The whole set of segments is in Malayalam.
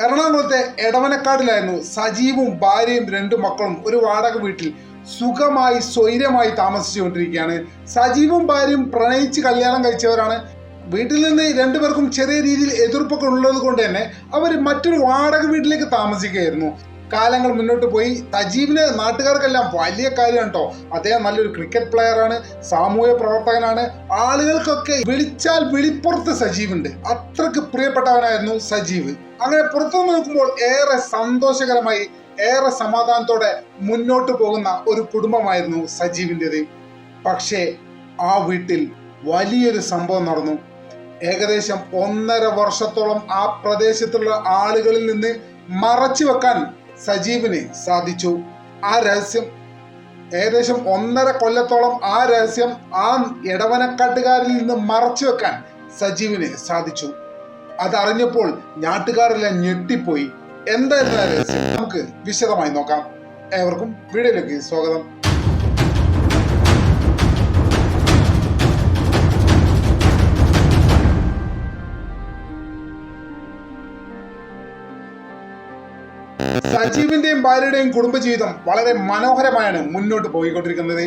എറണാകുളത്തെ എടവനക്കാടിലായിരുന്നു സജീവും ഭാര്യയും രണ്ടു മക്കളും ഒരു വാടക വീട്ടിൽ സുഖമായി സ്വൈര്യമായി താമസിച്ചുകൊണ്ടിരിക്കുകയാണ്. സജീവും ഭാര്യയും പ്രണയിച്ച് കല്യാണം കഴിച്ചവരാണ്. വീട്ടിൽ നിന്ന് രണ്ടുപേർക്കും ചെറിയ രീതിയിൽ എതിർപ്പൊക്കെ ഉള്ളത് കൊണ്ട് തന്നെ അവർ മറ്റൊരു വാടക വീട്ടിലേക്ക് താമസിക്കുകയായിരുന്നു. കാലങ്ങൾ മുന്നോട്ട് പോയി. തജീബിന് നാട്ടുകാർക്കെല്ലാം വലിയ കാര്യമാണ് കേട്ടോ അദ്ദേഹം നല്ലൊരു ക്രിക്കറ്റ് പ്ലെയർ ആണ് സാമൂഹ്യ പ്രവർത്തകനാണ്. ആളുകൾക്കൊക്കെ വിളിച്ചാൽ വിളിപ്പുറത്ത് സജീവുണ്ട്. അത്രയ്ക്ക് പ്രിയപ്പെട്ടവനായിരുന്നു സജീവ്. അങ്ങനെ പുറത്തു നോക്കുമ്പോൾ ഏറെ സന്തോഷകരമായി ഏറെ സമാധാനത്തോടെ മുന്നോട്ട് പോകുന്ന ഒരു കുടുംബമായിരുന്നു സജീവിന്റെത്. പക്ഷേ ആ വീട്ടിൽ വലിയൊരു സംഭവം നടന്നു. ഏകദേശം ഒന്നര വർഷത്തോളം ആ പ്രദേശത്തുള്ള ആളുകളിൽ നിന്ന് മറച്ചു വെക്കാൻ സജീവിന് സാധിച്ചു. ആ രഹസ്യം ഏകദേശം ഒന്നര കൊല്ലത്തോളം ആ രഹസ്യം ആ ഇടവനക്കാട്ടുകാരിൽ നിന്ന് മറച്ചു വെക്കാൻ സജീവിന് സാധിച്ചു. അതറിഞ്ഞപ്പോൾ നാട്ടുകാരെല്ലാം ഞെട്ടിപ്പോയി. എന്തായിരുന്നു ആ രഹസ്യം? നമുക്ക് വിശദമായി നോക്കാം. ഏവർക്കും വീഡിയോയിലേക്ക് സ്വാഗതം. സജീവിന്റെയും ഭാര്യയുടെയും കുടുംബജീവിതം വളരെ മനോഹരമായാണ് മുന്നോട്ട് പോയിക്കൊണ്ടിരിക്കുന്നത്.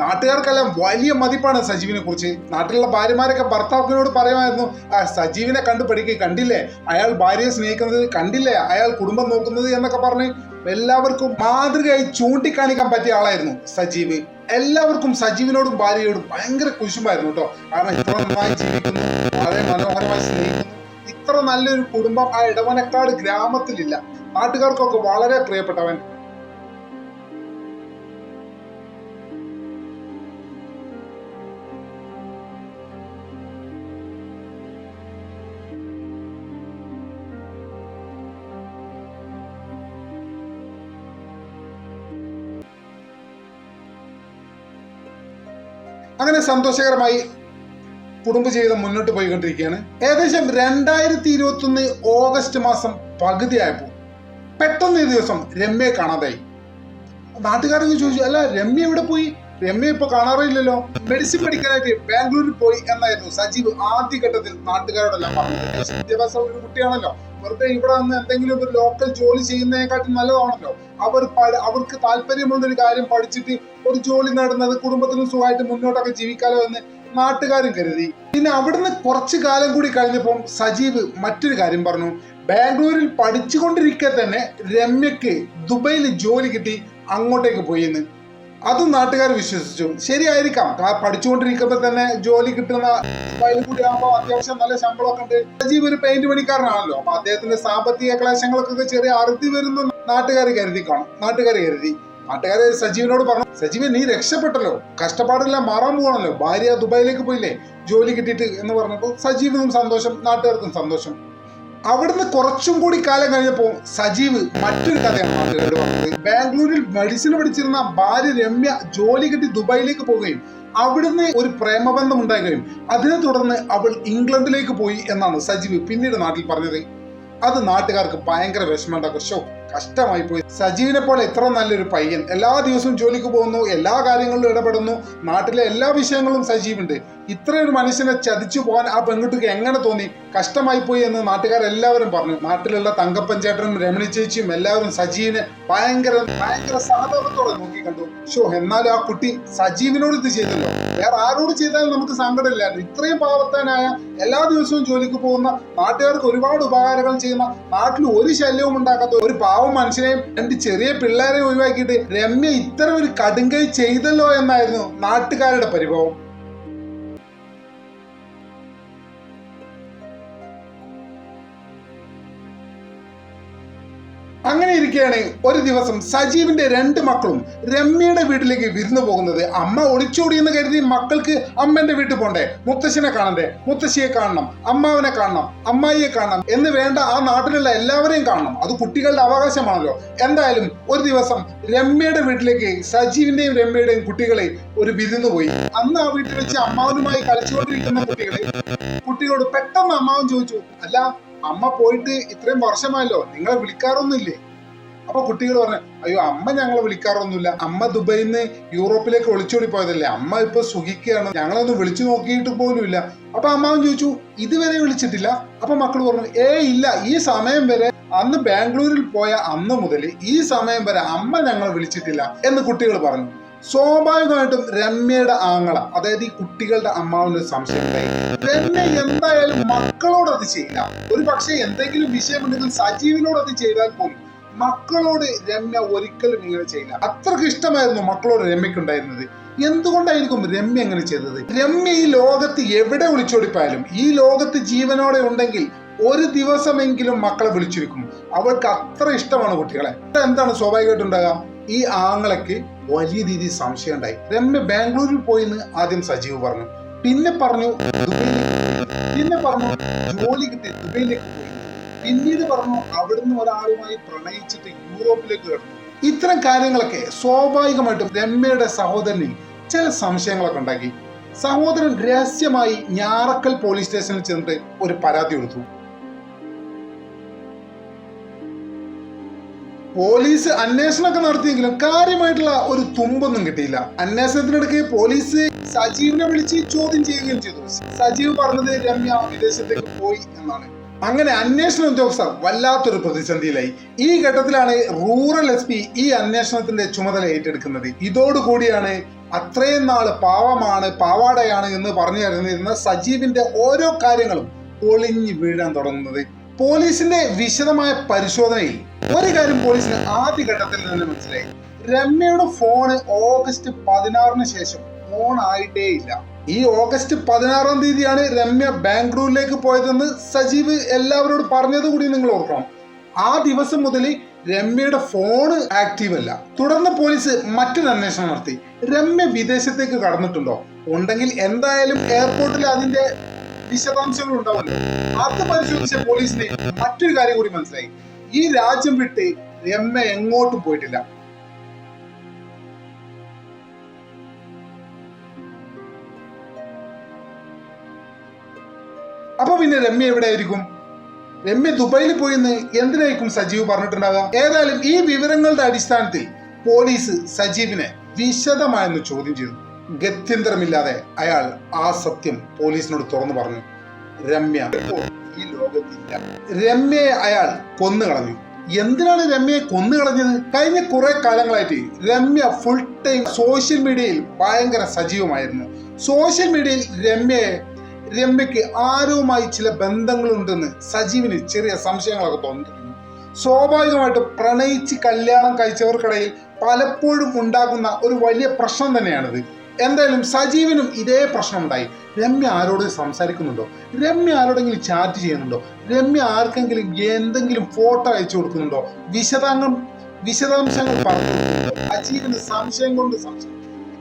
നാട്ടുകാർക്കെല്ലാം വലിയ മതിപ്പാണ് സജീവിനെ കുറിച്ച്. നാട്ടിലുള്ള ഭാര്യമാരൊക്കെ ഭർത്താവിനോട് പറയുമായിരുന്നു ആ സജീവിനെ കണ്ടു പഠിക്കുക കണ്ടില്ലേ? അയാൾ ഭാര്യയെ സ്നേഹിക്കുന്നത് കണ്ടില്ലേ? അയാൾ കുടുംബം നോക്കുന്നത് എന്നൊക്കെ പറഞ്ഞ് എല്ലാവർക്കും മാതൃകയായി ചൂണ്ടിക്കാണിക്കാൻ പറ്റിയ ആളായിരുന്നു സജീവ്. എല്ലാവർക്കും സജീവിനോടും ഭാര്യയോടും ഭയങ്കര കുശുമായിരുന്നു കേട്ടോ. കാരണം ഇത്ര നന്നായി ജീവിക്കുന്നു വളരെ മനോഹരമായി സ്നേഹിക്കുന്നു. ഇത്ര നല്ലൊരു കുടുംബം ആ ഇടവനക്കാട് ഗ്രാമത്തിലില്ല. നാട്ടുകാർക്കൊക്കെ വളരെ പ്രിയപ്പെട്ടവൻ. അങ്ങനെ സന്തോഷകരമായി കുടുംബജീവിതം മുന്നോട്ട് പോയിക്കൊണ്ടിരിക്കുകയാണ്. ഏകദേശം രണ്ടായിരത്തി ഇരുപത്തി ഒന്ന് ഓഗസ്റ്റ് മാസം പകുതിയായപ്പോൾ പെട്ടെന്ന് ഈ ദിവസം രമ്യയെ കാണാതായി. നാട്ടുകാരൊക്കെ ചോദിച്ചു അല്ല രമ്യ എവിടെ പോയി? രമ്യ ഇപ്പൊ കാണാറില്ലല്ലോ. മെഡിസിൻ പഠിക്കാനായിട്ട് ബാംഗ്ലൂരിൽ പോയി എന്നായിരുന്നു സജീവ് ആദ്യഘട്ടത്തിൽ നാട്ടുകാരോടെല്ലാം വിദ്യാഭ്യാസം ഒരു കുട്ടിയാണല്ലോ. വെറുതെ ഇവിടെ വന്ന് എന്തെങ്കിലും ഒരു ലോക്കൽ ജോലി ചെയ്യുന്നതിനെക്കാട്ടും നല്ലതാണല്ലോ. അവർ അവർക്ക് താല്പര്യമുള്ള ഒരു കാര്യം പഠിച്ചിട്ട് ഒരു ജോലി നേടുന്നത് കുടുംബത്തിനും സുഖമായിട്ട് മുന്നോട്ടൊക്കെ ജീവിക്കാലോ എന്ന് നാട്ടുകാരും കരുതി. പിന്നെ അവിടുന്ന് കുറച്ചു കാലം കൂടി കഴിഞ്ഞപ്പോൾ സജീവ് മറ്റൊരു കാര്യം പറഞ്ഞു. ബാംഗ്ലൂരിൽ പഠിച്ചുകൊണ്ടിരിക്കെ തന്നെ രമ്യക്ക് ദുബൈയിൽ ജോലി കിട്ടി അങ്ങോട്ടേക്ക് പോയിന്ന് അതും നാട്ടുകാർ വിശ്വസിച്ചു. ശരിയായിരിക്കാം. പഠിച്ചുകൊണ്ടിരിക്കുമ്പോ പഠിച്ചുകൊണ്ടിരിക്കുമ്പോൾ തന്നെ ജോലി കിട്ടുന്ന കൂടി ആകുമ്പോൾ അത്യാവശ്യം നല്ല ശമ്പളമൊക്കെ ഉണ്ട്. സജീവ് ഒരു പെയിന്റ് പണിക്കാരനാണല്ലോ. അപ്പൊ അദ്ദേഹത്തിന്റെ സാമ്പത്തിക ക്ലേശങ്ങൾക്കൊക്കെ ചെറിയ അറുതി വരുന്ന നാട്ടുകാർ കരുതി കാണും. നാട്ടുകാർ കരുതി. നാട്ടുകാര് സജീവിനോട് പറഞ്ഞു സജീവൻ നീ രക്ഷപ്പെട്ടല്ലോ. കഷ്ടപ്പാടെല്ലാം മാറാൻ പോകണല്ലോ ഭാര്യ ദുബായിലേക്ക് പോയില്ലേ? ജോലി കിട്ടിയിട്ട് എന്ന് പറഞ്ഞപ്പോൾ സജീവിനും സന്തോഷം നാട്ടുകാർക്കും സന്തോഷം. അവിടുന്ന് കുറച്ചും കൂടി കാലം കഴിഞ്ഞപ്പോൾ സജീവ് മറ്റൊരു കഥയാണ് നാട്ടുകാരോട് പറഞ്ഞത്. ബാംഗ്ലൂരിൽ മെഡിസിൻ പഠിച്ചിരുന്ന ഭാര്യ രമ്യ ജോലി കിട്ടി ദുബായിലേക്ക് പോവുകയും അവിടുന്ന് ഒരു പ്രേമബന്ധം ഉണ്ടാകുകയും അതിനെ തുടർന്ന് അവൾ ഇംഗ്ലണ്ടിലേക്ക് പോയി എന്നാണ് സജീവ് പിന്നീട് നാട്ടിൽ പറഞ്ഞത്. അത് നാട്ടുകാർക്ക് ഭയങ്കര വിഷമമുണ്ടാക്കും. ഷോ കഷ്ടമായി പോയി. സജീവിനെ പോലെ ഇത്ര നല്ലൊരു പയ്യൻ. എല്ലാ ദിവസവും ജോലിക്ക് പോകുന്നു എല്ലാ കാര്യങ്ങളിലും ഇടപെടുന്നു നാട്ടിലെ എല്ലാ വിഷയങ്ങളും സജീവുണ്ട്. ഇത്രയൊരു മനുഷ്യനെ ചതിച്ചു പോകാൻ ആ പെൺകുട്ടിക്ക് എങ്ങനെ തോന്നി? കഷ്ടമായി പോയി എന്ന് നാട്ടുകാരെല്ലാവരും പറഞ്ഞു. നാട്ടിലുള്ള തങ്കപ്പൻ ചേട്ടനും രമണി ചേച്ചിയും എല്ലാവരും സജീവിനെ ഭയങ്കര ഭയങ്കര സഹതാപത്തോടെ നോക്കി കണ്ടു. ഷോ എന്നാലും ആ കുട്ടി സജീവിനോട് ഇത് ചെയ്തല്ലോ. വേറെ ആരോട് ചെയ്താലും നമുക്ക് സങ്കടമില്ലായിരുന്നു ഇത്രയും പാവത്താനായ എല്ലാ ദിവസവും ജോലിക്ക് പോകുന്ന നാട്ടുകാർക്ക് ഒരുപാട് ഉപകാരങ്ങൾ ചെയ്യുന്ന നാട്ടിൽ ഒരു ശല്യവും ഉണ്ടാക്കാത്ത ഒരു മനുഷ്യനെയും രണ്ട് ചെറിയ പിള്ളേരെ ഒഴിവാക്കിയിട്ട് രമ്യ ഇത്തരം ഒരു കടുങ്കൈ ചെയ്തല്ലോ എന്നായിരുന്നു നാട്ടുകാരുടെ പരിഭവം. അങ്ങനെ ഇരിക്കുകയാണ് ഒരു ദിവസം സജീവിന്റെ രണ്ട് മക്കളും രമ്യയുടെ വീട്ടിലേക്ക് വിരുന്നു പോകുന്നത്. അമ്മ ഒളിച്ചോടി എന്ന് കരുതി മക്കൾക്ക് അമ്മന്റെ വീട്ടിൽ പോണ്ടേ? മുത്തശ്ശനെ കാണണ്ടേ? മുത്തശ്ശിയെ കാണണം അമ്മാവനെ കാണണം അമ്മായിയെ കാണണം എന്ന് വേണ്ട ആ നാട്ടിലുള്ള എല്ലാവരെയും കാണണം. അത് കുട്ടികളുടെ അവകാശമാണല്ലോ. എന്തായാലും ഒരു ദിവസം രമ്യയുടെ വീട്ടിലേക്ക് സജീവിന്റെയും രമ്യയുടെയും കുട്ടികളെ ഒരു വിരുന്ന് പോയി. അന്ന് ആ വീട്ടിൽ വെച്ച് അമ്മാവനുമായി കളിച്ചുകൊണ്ടിരിക്കുന്ന കുട്ടികളെ കുട്ടികളോട് പെട്ടെന്ന് അമ്മാവൻ ചോദിച്ചു അല്ല അമ്മ പോയിട്ട് ഇത്രയും വർഷമായല്ലോ നിങ്ങളെ വിളിക്കാറൊന്നുമില്ലേ? അപ്പൊ കുട്ടികൾ പറഞ്ഞു അയ്യോ അമ്മ ഞങ്ങളെ വിളിക്കാറൊന്നുമില്ല. അമ്മ ദുബൈയിൽ നിന്ന് യൂറോപ്പിലേക്ക് ഒളിച്ചോടി പോയതല്ലേ അമ്മ ഇപ്പൊ സുഖിക്കുകയാണ് ഞങ്ങളൊന്നും വിളിച്ചു നോക്കിയിട്ട് പോലുമില്ല. അപ്പൊ അമ്മാവൻ ചോദിച്ചു ഇതുവരെ വിളിച്ചിട്ടില്ല? അപ്പൊ മക്കൾ പറഞ്ഞു ഏ ഇല്ല. ഈ സമയം വരെ അന്ന് ബാംഗ്ലൂരിൽ പോയ അന്ന് മുതൽ ഈ സമയം വരെ അമ്മ ഞങ്ങളെ വിളിച്ചിട്ടില്ല. എന്ന് കുട്ടികൾ പറഞ്ഞു. സ്വാഭാവികമായിട്ടും രമ്യയുടെ ആങ്ങള അതായത് ഈ കുട്ടികളുടെ അമ്മാവിന് സംശയം രമ്യ എന്തായാലും മക്കളോട് അത് ചെയ്യില്ല. ഒരു പക്ഷേ എന്തെങ്കിലും വിഷയമുണ്ടെങ്കിൽ സജീവിനോട് അത് ചെയ്താൽ പോലും മക്കളോട് രമ്യ ഒരിക്കലും ഇങ്ങനെ ചെയ്യില്ല. അത്രയ്ക്ക് ഇഷ്ടമായിരുന്നു മക്കളോട് രമ്യക്കുണ്ടായിരുന്നത്. എന്തുകൊണ്ടായിരിക്കും രമ്യ എങ്ങനെ ചെയ്തത്? രമ്യ ഈ ലോകത്ത് എവിടെ വിളിച്ചോടിപ്പായാലും ഈ ലോകത്ത് ജീവനോടെ ഉണ്ടെങ്കിൽ ഒരു ദിവസമെങ്കിലും മക്കളെ വിളിച്ചിരിക്കും. അവൾക്ക് അത്ര ഇഷ്ടമാണ് കുട്ടികളെ. എന്താണ് സ്വാഭാവികമായിട്ടുണ്ടാകാം ഈ ആങ്ങളയ്ക്ക് വലിയ രീതിയിൽ സംശയം ഉണ്ടായി രമ്യ ബാംഗ്ലൂരിൽ പോയിന്ന് ആദ്യം സജീവ് പറഞ്ഞു. പിന്നെ പറഞ്ഞു. പിന്നെ പറഞ്ഞു ജോലി കിട്ടി ദുബൈയിലേക്ക് പോയി. പിന്നീട് പറഞ്ഞു അവിടുന്ന് ഒരാളുമായി പ്രണയിച്ചിട്ട് യൂറോപ്പിലേക്ക് കിടന്നു. ഇത്തരം കാര്യങ്ങളൊക്കെ സ്വാഭാവികമായിട്ടും രമ്യയുടെ സഹോദരനിൽ ചില സംശയങ്ങളൊക്കെ ഉണ്ടാക്കി. സഹോദരൻ രഹസ്യമായി ഞാറക്കൽ പോലീസ് സ്റ്റേഷനിൽ ചെന്നിട്ട് ഒരു പരാതി കൊടുത്തു. പോലീസ് അന്വേഷണമൊക്കെ നടത്തിയെങ്കിലും കാര്യമായിട്ടുള്ള ഒരു തുമ്പൊന്നും കിട്ടിയില്ല. അന്വേഷണത്തിനിടയ്ക്ക് പോലീസ് സജീവിനെ വിളിച്ച് ചോദ്യം ചെയ്യുകയും ചെയ്തു. സജീവ് പറഞ്ഞത് രമ്യ വിദേശത്തേക്ക് പോയി എന്നാണ്. അങ്ങനെ അന്വേഷണ ഉദ്യോഗസ്ഥർ വല്ലാത്തൊരു പ്രതിസന്ധിയിലായി. ഈ ഘട്ടത്തിലാണ് റൂറൽ എസ് പി ഈ അന്വേഷണത്തിന്റെ ചുമതല ഏറ്റെടുക്കുന്നത്. ഇതോടുകൂടിയാണ് അത്രയും നാൾ പാവമാണ് പാവാടയാണ് എന്ന് പറഞ്ഞു തരുന്നിരുന്ന സജീവിന്റെ ഓരോ കാര്യങ്ങളും ഒളിഞ്ഞു വീഴാൻ തുടങ്ങുന്നത്. പോലീസിന്റെ വിശദമായ പരിശോധനയിൽ ഒരു കാര്യം പോലീസിന് ആദ്യ ഘട്ടത്തിൽ തന്നെ മനസ്സിലായി. രമ്യയുടെ ഫോണ് ഓഗസ്റ്റ് പതിനാറിന് ശേഷം ഓൺ ആയിട്ടേ ഇല്ല ഈ ഓഗസ്റ്റ് പതിനാറാം തീയതിയാണ് രമ്യ ബാംഗ്ലൂരിലേക്ക് പോയതെന്ന് സജീവ് എല്ലാവരോട് പറഞ്ഞത് കൂടി നിങ്ങൾ ഓർക്കണം. ആ ദിവസം മുതൽ രമ്യയുടെ ഫോണ് ആക്റ്റീവ് അല്ല. തുടർന്ന് പോലീസ് മറ്റൊരു അന്വേഷണം നടത്തി. രമ്യ വിദേശത്തേക്ക് കടന്നിട്ടുണ്ടോ? ഉണ്ടെങ്കിൽ എന്തായാലും എയർപോർട്ടിൽ അതിന്റെ വിശദാംശങ്ങൾ ഉണ്ടാവുമല്ലോ അത് പരിശോധിച്ച പോലീസിന് മറ്റൊരു കാര്യം കൂടി മനസ്സിലായി. ഈ രാജ്യം വിട്ട് രമ്യ എങ്ങോട്ടും പോയിട്ടില്ല. അപ്പൊ പിന്നെ രമ്യ എവിടെ ആയിരിക്കും രമ്യ ദുബായിൽ പോയിന്ന് എന്തിനായിരിക്കും സജീവ് പറഞ്ഞിട്ടുണ്ടാകാം ഏതായാലും ഈ വിവരങ്ങളുടെ അടിസ്ഥാനത്തിൽ പോലീസ് സജീവിനെ വിശദമായെന്ന് ചോദ്യം ചെയ്തു. ഗത്യന്തരമില്ലാതെ അയാൾ ആ സത്യം പോലീസിനോട് തുറന്നു പറഞ്ഞു. രമ്യ ഈ ലോകത്തില്ല. രമ്യയെ അയാൾ കൊന്നു കളഞ്ഞു. എന്തിനാണ് രമ്യയെ കൊന്നു കളഞ്ഞത്? കഴിഞ്ഞ കുറെ കാലങ്ങളായിട്ട് രമ്യ ഫുൾ ടൈം സോഷ്യൽ മീഡിയയിൽ ഭയങ്കര സജീവമായിരുന്നു. സോഷ്യൽ മീഡിയയിൽ രമ്യയെ രമ്യക്ക് ആരുമായി ചില ബന്ധങ്ങളുണ്ടെന്ന് സജീവിന് ചെറിയ സംശയങ്ങളൊക്കെ തോന്നിയിരുന്നു സ്വാഭാവികമായിട്ട് പ്രണയിച്ച് കല്യാണം കഴിച്ചവർക്കിടയിൽ പലപ്പോഴും ഉണ്ടാകുന്ന ഒരു വലിയ പ്രശ്നം തന്നെയാണിത്. എന്തായാലും സജീവനും ഇതേ പ്രശ്നമുണ്ടായി. രമ്യ ആരോട് സംസാരിക്കുന്നുണ്ടോ? രമ്യ ആരോടെങ്കിലും ചാറ്റ് ചെയ്യുന്നുണ്ടോ? രമ്യ ആർക്കെങ്കിലും എന്തെങ്കിലും ഫോട്ടോ അയച്ചു കൊടുക്കുന്നുണ്ടോ? വിശദാംഗം വിശദാംശങ്ങൾ പറഞ്ഞു സജീവന് സംശയം കൊണ്ട് സംശയം.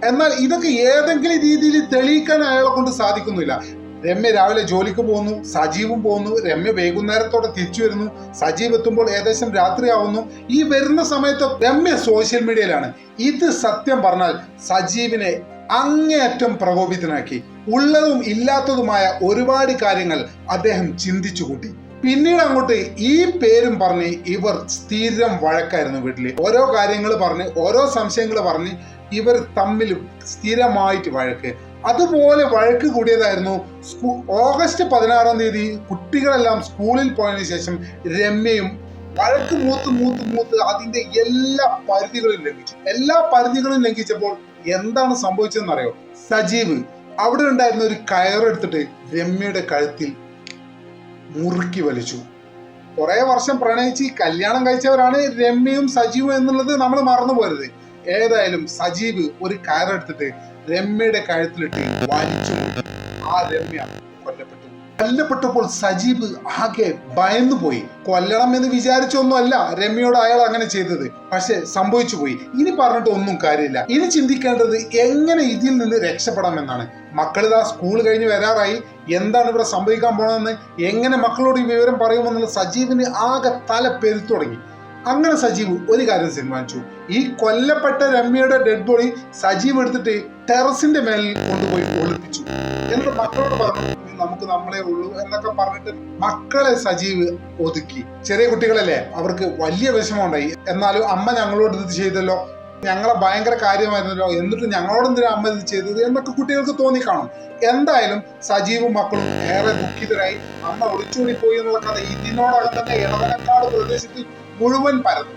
എന്നാൽ ഇതൊക്കെ ഏതെങ്കിലും രീതിയിൽ തെളിയിക്കാൻ അയാളെ കൊണ്ട് സാധിക്കുന്നില്ല. രമ്യ രാവിലെ ജോലിക്ക് പോകുന്നു സജീവും പോകുന്നു രമ്യ വൈകുന്നേരത്തോടെ തിരിച്ചു വരുന്നു സജീവ് എത്തുമ്പോൾ ഏകദേശം രാത്രിയാവുന്നു. ഈ വരുന്ന സമയത്ത് രമ്യ സോഷ്യൽ മീഡിയയിലാണ് ഇത് സത്യം പറഞ്ഞാൽ സജീവിനെ അങ്ങേയറ്റം പ്രകോപിതനാക്കി. ഉള്ളതും ഇല്ലാത്തതുമായ ഒരുപാട് കാര്യങ്ങൾ അദ്ദേഹം ചിന്തിച്ചു കൂട്ടി. പിന്നീട് അങ്ങോട്ട് ഈ പേരും പറഞ്ഞ് ഇവർ സ്ഥിരം വഴക്കായിരുന്നു വീട്ടിൽ ഓരോ കാര്യങ്ങൾ പറഞ്ഞ് ഓരോ സംശയങ്ങൾ പറഞ്ഞ് ഇവർ തമ്മിൽ സ്ഥിരമായിട്ട് വഴക്ക്. അതുപോലെ വഴക്ക് കൂടിയതായിരുന്നു സ്കൂ ഓഗസ്റ്റ് പതിനാറാം തീയതി കുട്ടികളെല്ലാം സ്കൂളിൽ പോയതിനു ശേഷം രമ്യയും വഴക്ക് മൂത്ത് മൂത്ത് മൂത്ത് അതിന്റെ എല്ലാ പരിധികളും ലംഘിച്ചു. എല്ലാ പരിധികളും ലംഘിച്ചപ്പോൾ എന്താണ് സംഭവിച്ചതെന്ന് അറിയോ സജീവ് അവിടെ ഉണ്ടായിരുന്ന ഒരു കയറെടുത്തിട്ട് രമ്യയുടെ കഴുത്തിൽ മുറുക്കി വലിച്ചു. കുറെ വർഷം പ്രണയിച്ച് കല്യാണം കഴിച്ചവരാണ് രമ്യയും സജീവും എന്നുള്ളത് നമ്മൾ മറന്നു പോരുത്. ഏതായാലും സജീവ് ഒരു കയറെടുത്തിട്ട് രമ്യയുടെ കഴുത്തിലിട്ട് വലിച്ചു. ആ രമ്യ കൊല്ലപ്പെട്ടപ്പോൾ സജീബ് ആകെ ഭയന്നു പോയി. കൊല്ലണം എന്ന് വിചാരിച്ചൊന്നുമല്ല രമ്യയോട് അയാൾ അങ്ങനെ ചെയ്തത്. പക്ഷെ സംഭവിച്ചു പോയി. ഇനി പറഞ്ഞിട്ട് ഒന്നും കാര്യമില്ല. ഇനി ചിന്തിക്കേണ്ടത് എങ്ങനെ ഇതിൽ നിന്ന് രക്ഷപ്പെടാമെന്നാണ് മക്കളിതാ സ്കൂൾ കഴിഞ്ഞ് വരാറായി. എന്താണ് ഇവിടെ സംഭവിക്കാൻ പോണതെന്ന്? എങ്ങനെ മക്കളോട് ഈ വിവരം പറയുമെന്നുള്ള സജീവിന് ആകെ തല പെരുത്തു തുടങ്ങി. അങ്ങനെ സജീവ് ഒരു കാര്യം തീരുമാനിച്ചു ഈ കൊല്ലപ്പെട്ട രമ്യയുടെ ഡെഡ് ബോഡി സജീവ് എടുത്തിട്ട് ടെറസിന്റെ മേലിൽ കൊണ്ടുപോയി ഒളിപ്പിച്ചു. എന്നിട്ട് മക്കളോട് പറഞ്ഞു "ഇനി നമുക്ക് നമ്മളെ ഉള്ളൂ എന്നൊക്കെ പറഞ്ഞിട്ട് മക്കളെ സജീവ് ഒതുക്കി. ചെറിയ കുട്ടികളല്ലേ അവർക്ക് വലിയ വിഷമമുണ്ടായി. എന്നാലും അമ്മ ഞങ്ങളോട് ഇത് ചെയ്തല്ലോ. ഞങ്ങളെ ഭയങ്കര കാര്യമായിരുന്നല്ലോ. എന്നിട്ട് ഞങ്ങളോട് എന്തിനാ അമ്മ ഇത് ചെയ്തത് എന്നൊക്കെ കുട്ടികൾക്ക് തോന്നി കാണും. എന്തായാലും സജീവും മക്കളും ഏറെ ദുഃഖിതരായി. അമ്മ ഒളിച്ചോടി പോയി എന്നുള്ള കഥ ഇതിനോടകം തന്നെ ഇടവനക്കാട് പ്രദേശത്ത് മുഴുവൻ പരന്നു.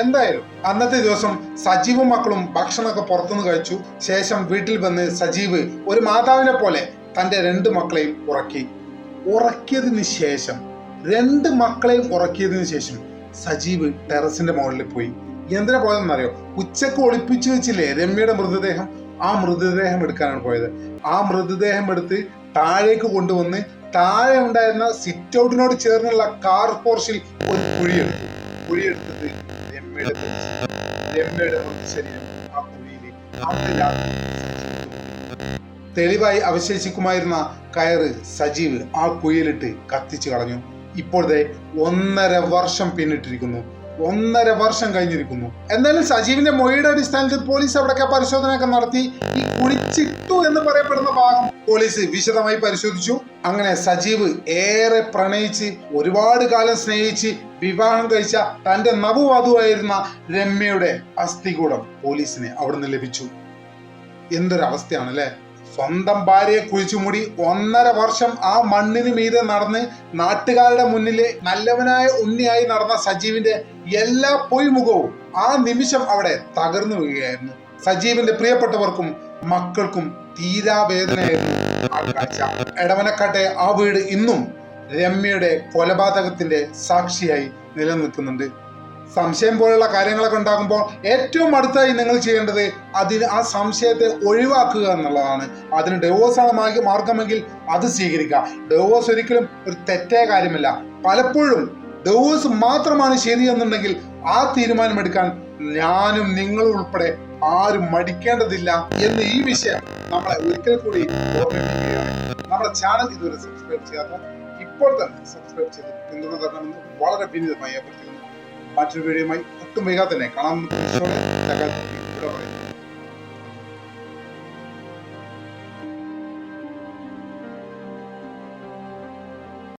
എന്തായാലും അന്നത്തെ ദിവസം സജീവും മക്കളും ഭക്ഷണമൊക്കെ പുറത്തുനിന്ന് കഴിച്ചു. ശേഷം വീട്ടിൽ വന്ന് സജീവ് ഒരു മാതാവിനെ പോലെ തന്റെ രണ്ട് മക്കളെയും ഉറക്കി. ഉറക്കിയതിന് ശേഷം രണ്ട് മക്കളെയും ഉറക്കിയതിന് ശേഷം സജീവ് ടെറസിന്റെ മുകളിൽ പോയി. എന്തിനാ പോയതെന്നറിയോ? ഉച്ചയ്ക്ക് ഒളിപ്പിച്ചു വെച്ചില്ലേ രമ്യയുടെ മൃതദേഹം? ആ മൃതദേഹം എടുക്കാനാണ് പോയത്. ആ മൃതദേഹം എടുത്ത് താഴേക്ക് കൊണ്ടുവന്ന് താഴെ ഉണ്ടായിരുന്ന സിറ്റ് ഔട്ടിനോട് ചേർന്നുള്ള കാർ പോർഷിൽ ഒരു കുഴിയെടുത്തു കുഴിയെടുത്തിട്ട് രമ്യയുടെ രമ്യയുടെ മൃതശരീരം ആ കുഴിയിലേക്ക്. തെളിവായി അവശേഷിക്കുമായിരുന്ന കയറ് സജീവ് ആ കുഴിയിലിട്ട് കത്തിച്ചു കളഞ്ഞു. ഇപ്പോഴത്തെ ഒന്നര വർഷം പിന്നിട്ടിരിക്കുന്നു. ഒന്നര വർഷം കഴിഞ്ഞിരിക്കുന്നു. എന്നാലും സജീവിന്റെ മൊഴിയുടെ അടിസ്ഥാനത്തിൽ പോലീസ് അവിടെയൊക്കെ പരിശോധനയൊക്കെ നടത്തി ഈ കുളിച്ചിട്ടു എന്ന് പറയപ്പെടുന്ന ഭാഗം പോലീസ് വിശദമായി പരിശോധിച്ചു. അങ്ങനെ സജീവ് ഏറെ പ്രണയിച്ച് ഒരുപാട് കാലം സ്നേഹിച്ച് വിവാഹം കഴിച്ച തന്റെ നവവധുവായിരുന്ന രമ്യയുടെ അസ്ഥികൂടം പോലീസിന് അവിടുന്ന് ലഭിച്ചു. എന്തൊരവസ്ഥയാണ് അല്ലേ സ്വന്തം ഭാര്യയെ കുഴിച്ചുമൂടി ഒന്നര വർഷം ആ മണ്ണിന് മീതെ നടന്ന് നാട്ടുകാരുടെ മുന്നിലെ നല്ലവനായ ഉണ്ണിയായി നടന്ന സജീവിന്റെ എല്ലാ പൊയ്മുഖവും ആ നിമിഷം അവിടെ തകർന്നു വീഴുകയായിരുന്നു. സജീവിന്റെ പ്രിയപ്പെട്ടവർക്കും മക്കൾക്കും തീരാവേദനയായിരുന്നു എടവനക്കാട്ടെ ആ വീട് ഇന്നും രമ്യയുടെ കൊലപാതകത്തിന്റെ സാക്ഷിയായി നിലനിൽക്കുന്നുണ്ട്. സംശയം പോലുള്ള കാര്യങ്ങളൊക്കെ ഉണ്ടാകുമ്പോൾ ഏറ്റവും അടുത്തായി നിങ്ങൾ ചെയ്യേണ്ടത് അതിന് ആ സംശയത്തെ ഒഴിവാക്കുക എന്നുള്ളതാണ്. അതിന് ഡെവോഴ്സാണ് മാർഗമെങ്കിൽ അത് സ്വീകരിക്കുക. ഡെവോഴ്സ് ഒരിക്കലും ഒരു തെറ്റായ കാര്യമല്ല. പലപ്പോഴും ഡെവോഴ്സ് മാത്രമാണ് ശരിയെന്നുണ്ടെങ്കിൽ ആ തീരുമാനമെടുക്കാൻ ഞാനും നിങ്ങളും ഉൾപ്പെടെ ആരും മടിക്കേണ്ടതില്ല എന്ന് ഈ വിഷയം നമ്മളെ ഒരിക്കൽ കൂടി ഓർമ്മിപ്പിക്കുകയാണ്. നമ്മുടെ ചാനൽ ഇതുവരെ സബ്സ്ക്രൈബ് ചെയ്യാത്ത ഇപ്പോൾ തന്നെ സബ്സ്ക്രൈബ് ചെയ്ത് പിന്തുണ തരണമെന്ന് വളരെ വിനീതമായി അഭ്യർത്ഥിക്കുന്നു. മറ്റൊരു വീഡിയോയുമായി ഒട്ടും വൈകാതെ തന്നെ കാണാമെന്ന് പറയുന്നു